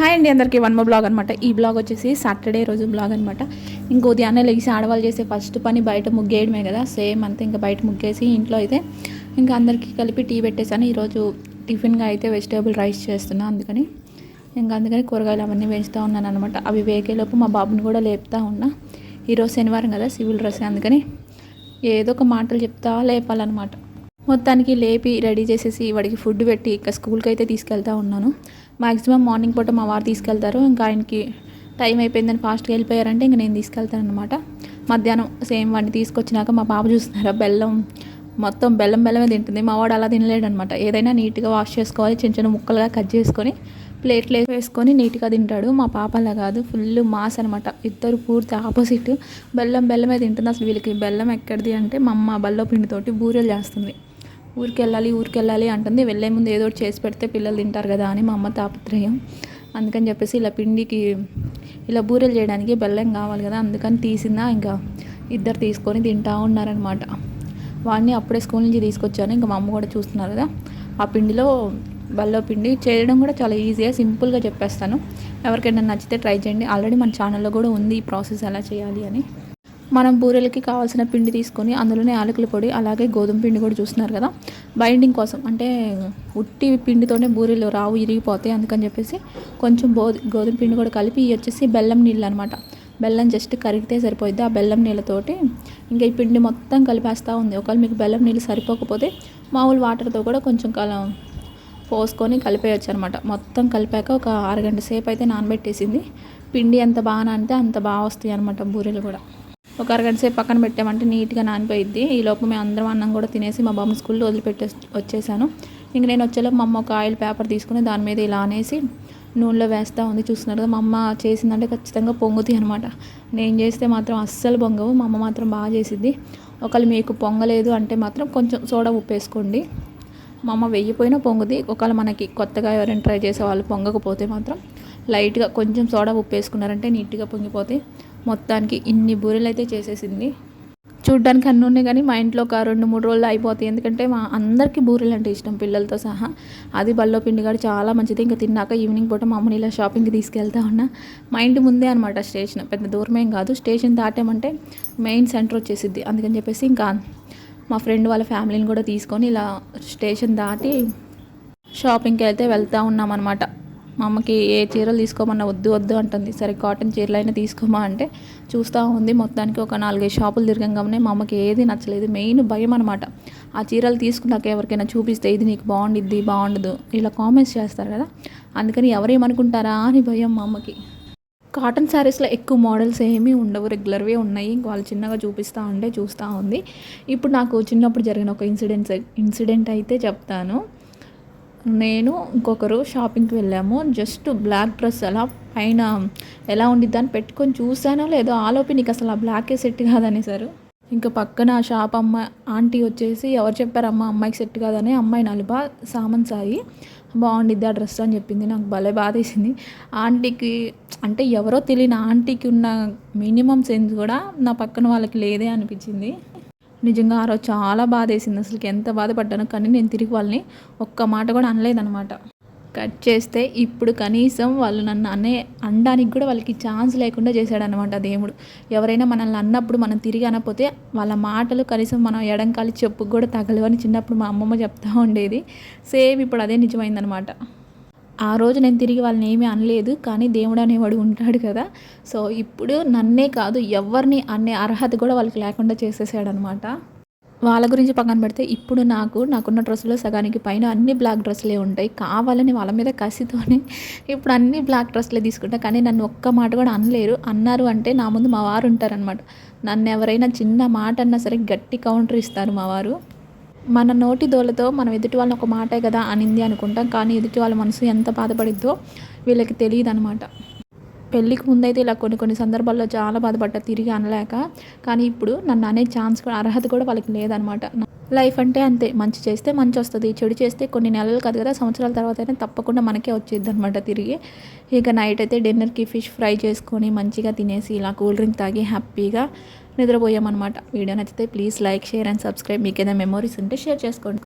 Hi అండి అందరికీ one more blog అనమాట ఈ బ్లాగ్ వచ్చేసి సాటర్డే రోజు బ్లాగ్ అనమాట ఇంకో ఉదయాన్నే లెగిసి ఆడవాళ్ళు చేసే ఫస్ట్ పని బయట ముగ్గేయడమే కదా. సేమ్ అంతే ఇంకా బయట ముగ్గేసి ఇంట్లో అయితే ఇంకా అందరికీ కలిపి టీ పెట్టేశాను. ఈరోజు టిఫిన్గా అయితే వెజిటేబుల్ రైస్ చేస్తున్నా అందుకని. ఇంకా అందుకని కూరగాయలు అవన్నీ వేస్తూ ఉన్నాను అనమాట అవి వేగేలోపు మా బాబుని కూడా లేపుతూ ఉన్నా. ఈరోజు శనివారం కదా సివిల్ డ్రెస్ అందుకని ఏదో ఒక మాటలు చెప్తా లేపాలన్నమాట. మొత్తానికి లేపి రెడీ చేసేసి వాడికి ఫుడ్ పెట్టి ఇక స్కూల్కి అయితే తీసుకెళ్తా ఉన్నాను. మాక్సిమం మార్నింగ్ పూట మా వారు తీసుకెళ్తారు. ఇంకా ఆయనకి టైం అయిపోయిందని ఫాస్ట్గా వెళ్ళిపోయారంటే ఇంక నేను తీసుకెళ్తాను అనమాట మధ్యాహ్నం సేమ్ వాడిని తీసుకొచ్చినాక మా పాప చూస్తున్నారా? బెల్లం మొత్తం బెల్లం బెల్లమే తింటుంది. మా వాడు అలా తినలేడనమాట ఏదైనా నీట్గా వాష్ చేసుకోవాలి. చిన్న చిన్న ముక్కలుగా కట్ చేసుకొని ప్లేట్లో వేసుకొని నీట్గా తింటాడు. మా పాప అలా కాదు. ఫుల్ మాస్ అనమాట ఇద్దరు పూర్తి ఆపోజిట్. బెల్లం బెల్లమే తింటుంది. అసలు వీళ్ళకి బెల్లం ఎక్కడిది అంటే మా అమ్మ బల్లో పిండితోటి బూరెలు చేస్తుంది. ఊరికి వెళ్ళాలి ఊరికి వెళ్ళాలి అంటుంది. వెళ్ళే ముందు ఏదో ఒకటి చేసి పెడితే పిల్లలు తింటారు కదా అని మా అమ్మ తాపత్రయం. అందుకని చెప్పేసి ఇలా పిండికి ఇలా బూరెలు చేయడానికి బెల్లం కావాలి కదా అందుకని తీసిందా ఇంకా ఇద్దరు తీసుకొని తింటా ఉన్నారనమాట వాడిని అప్పుడే స్కూల్ నుంచి తీసుకొచ్చాను. ఇంకా మా అమ్మ కూడా చూస్తున్నారు కదా. ఆ పిండిలో బెల్లం పిండి చేయడం కూడా చాలా ఈజీగా సింపుల్గా చెప్పేస్తాను. ఎవరికైనా నచ్చితే ట్రై చేయండి. ఆల్రెడీ మన ఛానల్లో కూడా ఉంది ఈ ప్రాసెస్ ఎలా చేయాలి అని. మనం బూరెలకి కావాల్సిన పిండి తీసుకొని అందులోనే యాలకుల పొడి అలాగే గోధుమ పిండి కూడా చూస్తున్నారు కదా. బైండింగ్ కోసం అంటే ఉట్టి పిండితోనే బూరెలు రావు ఇరిగిపోతాయి. అందుకని చెప్పేసి కొంచెం బో గోధుమ పిండి కూడా కలిపి ఇవి వచ్చేసి బెల్లం నీళ్ళు అనమాట బెల్లం జస్ట్ కరిగితే సరిపోద్ది ఆ బెల్లం నీళ్ళతోటి ఇంకా ఈ పిండి మొత్తం కలిపేస్తూ ఉంది. ఒకవేళ మీకు బెల్లం నీళ్ళు సరిపోకపోతే మామూలు వాటర్తో కూడా కొంచెం కల పోసుకొని కలిపేయచ్చు అనమాట మొత్తం కలిపాక ఒక అరగంట సేపు అయితే నానబెట్టేసింది. పిండి ఎంత బాగా అంటే అంత బాగా వస్తాయి అనమాట బూరెలు కూడా. ఒక అరగంట సేపు పక్కన పెట్టామంటే నీట్గా నానిపోయిద్ది. ఈ లోపు మేము అందరం అన్నం కూడా తినేసి మా బామ్మ స్కూల్లో వదిలిపెట్టే వచ్చేసాను. ఇంక నేను వచ్చేలోపు మా అమ్మ ఒక ఆయిల్ పేపర్ తీసుకుని దాని మీద ఇలా అనేసి నూనెలో వేస్తూ ఉంది. చూస్తున్నారు కదా మా అమ్మ చేసిందంటే ఖచ్చితంగా పొంగుతాయి అనమాట నేను చేస్తే మాత్రం అస్సలు పొంగవు. మా అమ్మ మాత్రం బాగా చేసిద్ది. ఒకవేళ మీకు పొంగలేదు అంటే మాత్రం కొంచెం సోడా ఉప్పు వేసుకోండి. మా అమ్మ వెయ్యిపోయినా పొంగుది ఒకవేళ మనకి కొత్తగా ఎవరైనా ట్రై చేసే వాళ్ళు పొంగకపోతే మాత్రం లైట్గా కొంచెం సోడా ఉప్పు వేసుకున్నారంటే నీట్గా పొంగిపోతాయి. మొత్తానికి ఇన్ని బూరెలు అయితే చేసేసింది. చూడ్డానికి అన్నీ ఉన్నాయి కానీ మా ఇంట్లో ఒక రెండు మూడు రోజులు అయిపోతాయి. ఎందుకంటే మా అందరికీ బూరెలు అంటే ఇష్టం పిల్లలతో సహా. అది బల్లో పిండి కూడా చాలా మంచిది. ఇంకా తిన్నాక ఈవినింగ్ పూట మా అమ్మని ఇలా షాపింగ్కి తీసుకెళ్తా ఉన్నా. మా ఇంటి ముందే అనమాట స్టేషన్. పెద్ద దూరమేం కాదు. స్టేషన్ దాటామంటే మెయిన్ సెంటర్ వచ్చేసిద్ది. అందుకని చెప్పేసి ఇంకా మా ఫ్రెండ్ వాళ్ళ ఫ్యామిలీని కూడా తీసుకొని ఇలా స్టేషన్ దాటి షాపింగ్కి వెళ్తే వెళ్తూ ఉన్నామన్నమాట. మా అమ్మకి ఏ చీరలు తీసుకోమన్నా వద్దు వద్దు అంటుంది. సరే కాటన్ చీరలు అయినా తీసుకోమా అంటే చూస్తూ ఉంది. మొత్తానికి ఒక నాలుగైదు షాపులు తిరగంగానే మా అమ్మకి ఏది నచ్చలేదు. మెయిన్ భయం అనమాట ఆ చీరలు తీసుకున్నాక ఎవరికైనా చూపిస్తే ఇది నీకు బాగుండిద్ది బాగుండదు. ఇలా కామెంట్స్ చేస్తారు కదా. అందుకని ఎవరేమనుకుంటారా అని భయం మా అమ్మకి కాటన్ శారీస్లో ఎక్కువ మోడల్స్ ఏమీ ఉండవు. రెగ్యులర్వే ఉన్నాయి. వాళ్ళు చిన్నగా చూపిస్తూ ఉంటే చూస్తూ ఉంది. ఇప్పుడు నాకు చిన్నప్పుడు జరిగిన ఒక ఇన్సిడెంట్స్ ఇన్సిడెంట్ అయితే చెప్తాను. నేను ఇంకొకరు షాపింగ్కి వెళ్ళాము. జస్ట్ బ్లాక్ డ్రెస్ అలా పైన ఎలా ఉండిద్ది అని పెట్టుకొని చూసానో లేదో ఆలోపి నీకు అసలు ఆ బ్లాకే సెట్ కాదనేసారు ఇంకా పక్కన ఆ షాప్ అమ్మ ఆంటీ వచ్చేసి ఎవరు చెప్పారమ్మా అమ్మాయికి సెట్ కాదని అమ్మాయి నలుబా సామన్ సాయి బాగుండిద్ది ఆ డ్రెస్ అని చెప్పింది. నాకు భలే బాధ వేసింది ఆంటీకి అంటే ఎవరో తెలియని ఆంటీకి ఉన్న మినిమం సెన్స్ కూడా నా పక్కన వాళ్ళకి లేదే అనిపించింది. నిజంగా ఆ రోజు చాలా బాధ వేసింది అసలుకి ఎంత బాధపడ్డాను కానీ నేను తిరిగి వాళ్ళని ఒక్క మాట కూడా అనలేదనమాట కట్ చేస్తే ఇప్పుడు కనీసం వాళ్ళు నన్ను అనే అనడానికి కూడా వాళ్ళకి ఛాన్స్ లేకుండా చేశాడనమాట దేవుడు. ఎవరైనా మనల్ని అన్నప్పుడు మనం తిరిగి అనకపోతే వాళ్ళ మాటలు కనీసం మనం ఎడంకాలి చెప్పుకు కూడా తగలవని చిన్నప్పుడు మా అమ్మమ్మ చెప్తా ఉండేది. సేమ్ ఇప్పుడు అదే నిజమైందనమాట ఆ రోజు నేను తిరిగి వాళ్ళని ఏమీ అనలేదు కానీ దేవుడు అనేవాడు ఉంటాడు కదా. సో ఇప్పుడు నన్నే కాదు ఎవరిని అనే అర్హత కూడా వాళ్ళకి లేకుండా చేసేసాడనమాట. వాళ్ళ గురించి పక్కన పెడితే ఇప్పుడు నాకు నాకున్న డ్రెస్సులో సగానికి పైన అన్ని బ్లాక్ డ్రెస్సులే ఉంటాయి. కావాలని వాళ్ళ మీద కసితోనే ఇప్పుడు అన్ని బ్లాక్ డ్రెస్సులే తీసుకుంటా కానీ నన్ను ఒక్క మాట కూడా అనలేరు. అన్నారు అంటే నా ముందు మా వారు ఉంటారనమాట. నన్ను ఎవరైనా చిన్న మాట అన్నా సరే గట్టి కౌంటర్ ఇస్తారు మా వారు. మన నోటి దోలతో మనం ఎదుటి వాళ్ళని ఒక మాటే కదా అనింది అనుకుంటాం కానీ ఎదుటి వాళ్ళ మనసు ఎంత బాధపడిద్దో వీళ్ళకి తెలియదు అనమాట పెళ్ళికి ముందైతే ఇలా కొన్ని కొన్ని సందర్భాల్లో చాలా బాధపడ్డా తిరిగి అనలేక కానీ ఇప్పుడు నన్ను అనే ఛాన్స్ కూడా అర్హత కూడా వాళ్ళకి లేదనమాట లైఫ్ అంటే అంతే. మంచి చేస్తే మంచి వస్తుంది. చెడు చేస్తే కొన్ని నెలలు కాదు కదా సంవత్సరాల తర్వాత అయినా తప్పకుండా మనకే వచ్చేది అనమాట తిరిగి. ఇక నైట్ అయితే డిన్నర్కి ఫిష్ ఫ్రై చేసుకొని మంచిగా తినేసి ఇలా కూల్ డ్రింక్ తాగి హ్యాపీగా నిద్రపోయామన్నమాట. వీడియో నచ్చితే please like share and subscribe మీకు ఏదైనా మెమొరీస్ ఉంటే షేర్ చేసుకోండి.